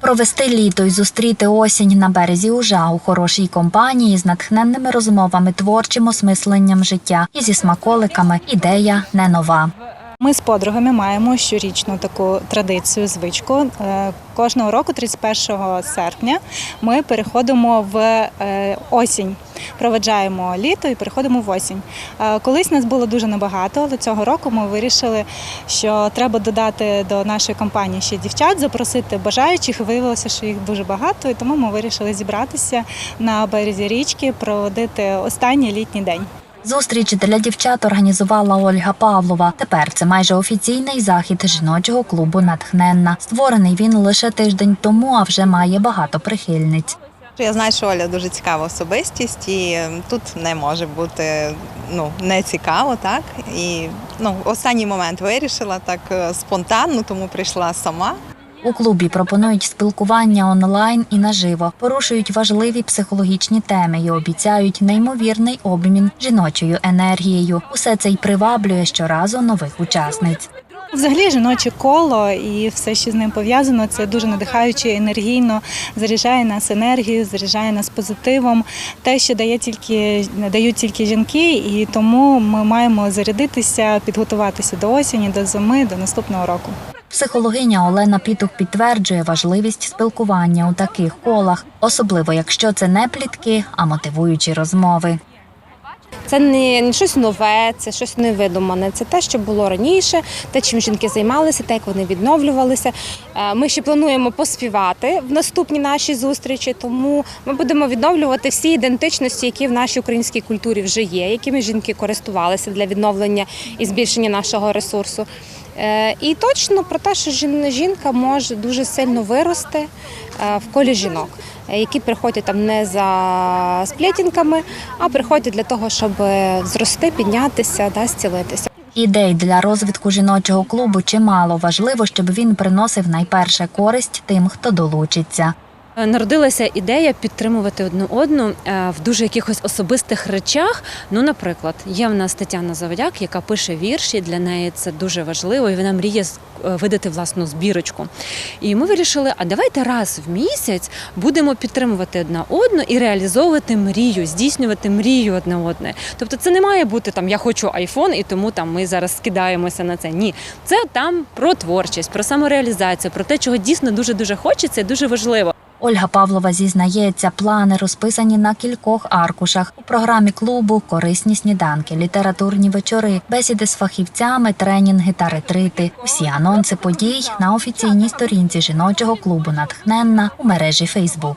Провести літо і зустріти осінь на березі Ужа у хорошій компанії з натхненними розмовами, творчим осмисленням життя і зі смаколиками ідея не нова. Ми з подругами маємо щорічну таку традицію, звичку. Е, Кожного року, 31 серпня, ми переходимо в е, осінь. Проведжаємо літо і переходимо в осінь. Е, Колись нас було дуже небагато, але цього року ми вирішили, що треба додати до нашої компанії ще дівчат, запросити бажаючих. Виявилося, що їх дуже багато, і тому ми вирішили зібратися на березі річки, проводити останній літній день. Зустріч для дівчат організувала Ольга Павлова. Тепер це майже офіційний захід жіночого клубу Натхненна. Створений він лише тиждень тому, а вже має багато прихильниць. Я знаю, що Оля дуже цікава особистість, і е, тут не може бути ну не цікаво, так і ну останній момент вирішила так е, спонтанно, тому прийшла сама. У клубі пропонують спілкування онлайн і наживо, порушують важливі психологічні теми і обіцяють неймовірний обмін жіночою енергією. Усе це й приваблює щоразу нових учасниць. Взагалі жіноче коло і все, що з ним пов'язано, це дуже надихаюче, енергійно заряджає нас енергією, заряджає нас позитивом. Те, що дає тільки дають тільки жінки, і тому ми маємо зарядитися, підготуватися до осені, до зими, до наступного року. Психологиня Олена Пітух підтверджує важливість спілкування у таких колах, особливо якщо це не плітки, а мотивуючі розмови. Це не, щось нове, це щось невидумане. Це те, що було раніше, те, чим жінки займалися, те, як вони відновлювалися. Е, Ми ще плануємо поспівати в наступній нашій зустрічі, тому ми будемо відновлювати всі ідентичності, які в нашій українській культурі вже є, якими жінки користувалися для відновлення і збільшення нашого ресурсу. Е, І точно про те, що жін- жінка може дуже сильно вирости е, в колі жінок, е, які приходять там не за сплетінками, а приходять для того, щоб зрости, піднятися, да, зцілитися. Ідей для розвитку жіночого клубу чимало. Важливо, щоб він приносив найперше користь тим, хто долучиться. Е, Народилася ідея підтримувати одну одну е, в дуже якихось особистих речах. Ну, наприклад, є в нас Тетяна Заводяк, яка пише вірші. Для неї це дуже важливо, і вона мріє е, видати власну збірочку. І ми вирішили: а давайте раз в місяць будемо підтримувати одна одну і реалізовувати мрію, здійснювати мрію одна одне. Тобто, це не має бути там Я хочу айфон, і тому там ми зараз скидаємося на це. Ні, це там про творчість, про самореалізацію, про те, чого дійсно дуже дуже хочеться, і дуже важливо. Ольга Павлова зізнається, плани розписані на кількох аркушах. У програмі клубу корисні сніданки, літературні вечори, бесіди з фахівцями, тренінги та ретрити. Усі анонси подій на офіційній сторінці жіночого клубу Натхненна у мережі Фейсбук.